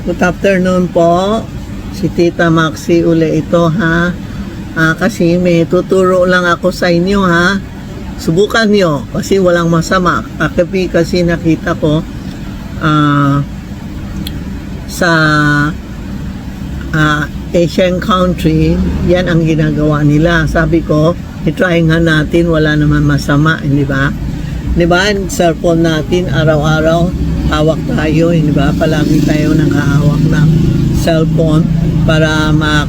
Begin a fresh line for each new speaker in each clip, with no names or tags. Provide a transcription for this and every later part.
Good afternoon po. Si Tita Maxi uli ito ha. Ah, kasi may tuturo lang ako sa inyo ha. Subukan nyo kasi walang masama. Kakapi kasi nakita ko ah, sa ah, Asian country, yan ang ginagawa nila. Sabi ko, itry nga natin, wala naman masama, hindi ba? Di ba, cellphone natin, araw-araw, hawak tayo, hindi ba? Palagi tayo nakahawak ng cellphone para mak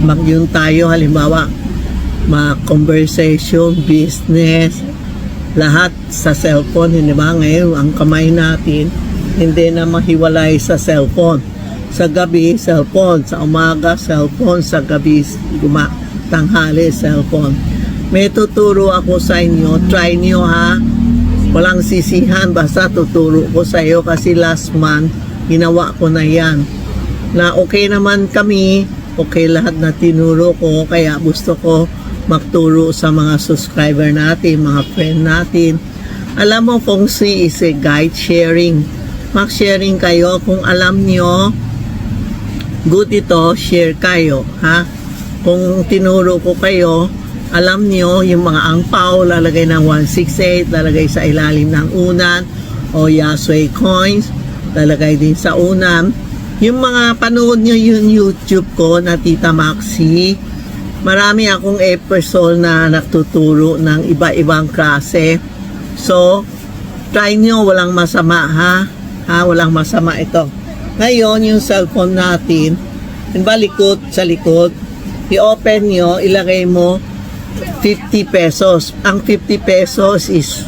mag yun tayo, halimbawa, ma-conversation, business, lahat sa cellphone, hindi ba? Ngayon, ang kamay natin, hindi na mahiwalay sa cellphone. Sa gabi, cellphone. Sa umaga, cellphone. Sa gabi, guma tanghali, cellphone. May tuturo ako sa inyo. Try nyo ha. Walang sisihan. Basta tuturo ko sa iyo kasi last month, ginawa ko na yan. Na okay naman kami. Okay lahat na tinuro ko. Kaya gusto ko magturo sa mga subscriber natin, mga friend natin. Alam mo, Feng Shui is a guide sharing. Mag-sharing kayo kung alam nyo good ito, share kayo, ha? Kung tinuro ko kayo, alam nyo, yung mga angpaw, lalagay ng 168, lalagay sa ilalim ng unan, o Yasui coins, lalagay din sa unan. Yung mga panood nyo yung YouTube ko na Tita Maxi, marami akong episode na nagtuturo ng iba-ibang klase. So, try nyo, walang masama ha. Ha, walang masama ito. Ngayon, yung cellphone natin, yung balikot sa likod, i-open nyo, ilagay mo 50 pesos. Ang 50 pesos is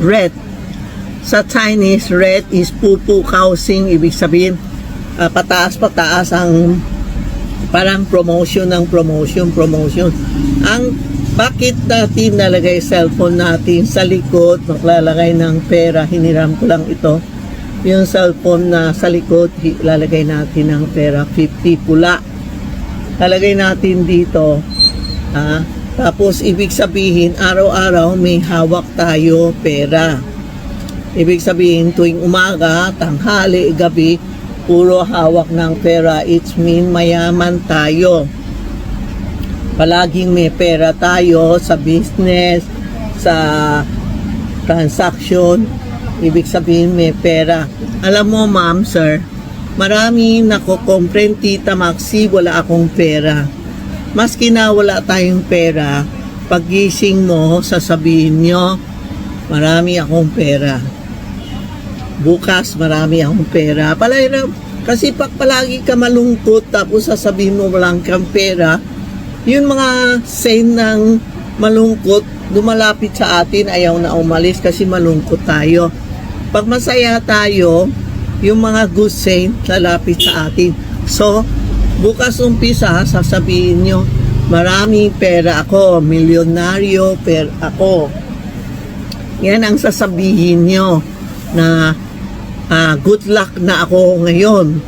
red. Sa Chinese, red is pupu kaosing, ibig sabihin, ah, pataas-pataas ang parang promotion ng promotion, promotion. Ang bakit natin nalagay cellphone natin sa likod, maglalagay ng pera, hiniram ko lang ito, yung cellphone na sa likod, lalagay natin ng pera, 50 pula. Lalagay natin dito, ha? Tapos, ibig sabihin, araw-araw may hawak tayo pera. Ibig sabihin, tuwing umaga, tanghali, gabi, puro hawak ng pera. It's mean mayaman tayo. Palaging may pera tayo sa business, sa transaction, ibig sabihin may pera. Alam mo ma'am, sir, marami nako-complain tita Maxi, wala akong pera. Maski na wala tayong pera, pagising mo, sasabihin nyo, marami akong pera. Bukas, marami akong pera. Palaya, kasi pag palagi ka malungkot, tapos sasabihin mo walang kang pera, yun mga sign ng malungkot, lumalapit sa atin, ayaw na umalis kasi malungkot tayo. Pag masaya tayo, yung mga good sign lalapit sa atin. So, bukas umpisa, sasabihin nyo, maraming pera ako, milyonaryo per ako. Yan ang sasabihin nyo na ah, good luck na ako ngayon.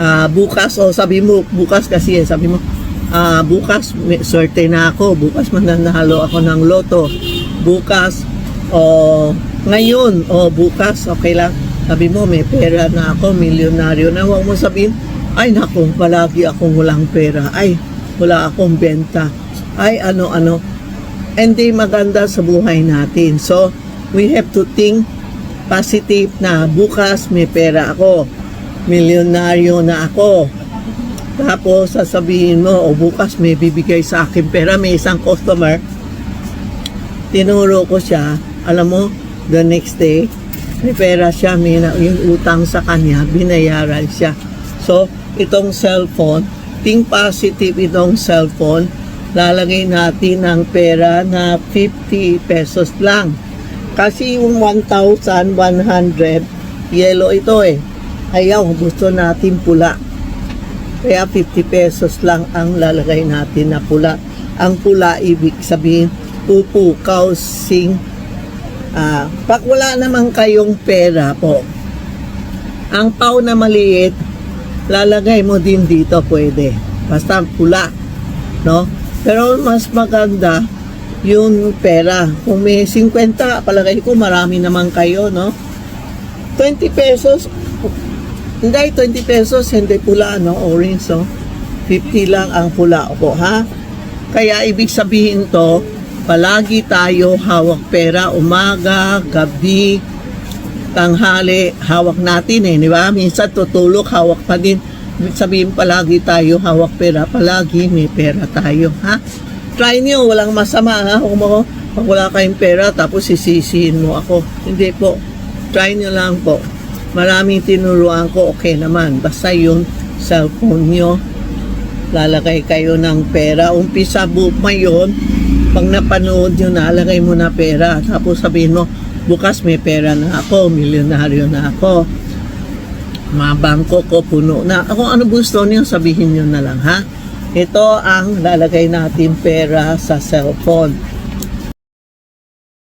Ah, bukas, o sabi mo, bukas kasi, eh, sabi mo, ah, bukas, may swerte na ako. Bukas mananalo ako ng loto. Bukas, o ngayon, o bukas, okay lang. Sabi mo, may pera na ako, milyonaryo na. Huwag mo sabihin, ay naku, palagi akong walang pera. Ay, wala akong benta. Ay, ano-ano. Hindi maganda sa buhay natin. So, we have to think positive na bukas may pera ako. Milyonaryo na ako. Tapos sasabihin mo, o bukas may bibigay sa akin pera. May isang customer, tinuro ko siya, alam mo, the next day, may pera siya, may na, yung utang sa kanya, binayaran siya. So, itong cellphone, think positive itong cellphone, lalagay natin ng pera na 50 pesos lang. Kasi yung 1,100, yellow ito eh. Ayaw, gusto natin pula. Kaya 50 pesos lang ang lalagay natin na pula. Ang pula, ibig sabihin, pupukaw, sing. Ah, pag wala naman kayong pera po, ang pau na maliit, lalagay mo din dito pwede. Basta pula. No? Pero mas maganda yung pera. Kung may 50, palagay ko marami naman kayo, no? 20 pesos, Hindi, 20 pesos, hindi pula, no? Orange, so. 50 lang ang pula ko, ha? Kaya ibig sabihin to, palagi tayo hawak pera, umaga, gabi, tanghali, hawak natin eh, di ba? Minsan tutulog, hawak pa din. Sabihin palagi tayo hawak pera, palagi may pera tayo, ha? Try nyo, walang masama, ha? Kung mo, pag wala kayong pera, tapos sisisihin mo ako. Hindi po. Try nyo lang po. Maraming tinuruan ko, okay naman. Basta yung cellphone nyo, lalagay kayo ng pera. Umpisa pa yun, pag napanood nyo, nalagay mo na pera. Tapos sabihin mo, bukas may pera na ako, milyonaryo na ako. Mga bangko ko puno na. Kung ano gusto niyo, sabihin nyo na lang, ha? Ito ang lalagay natin pera sa cellphone.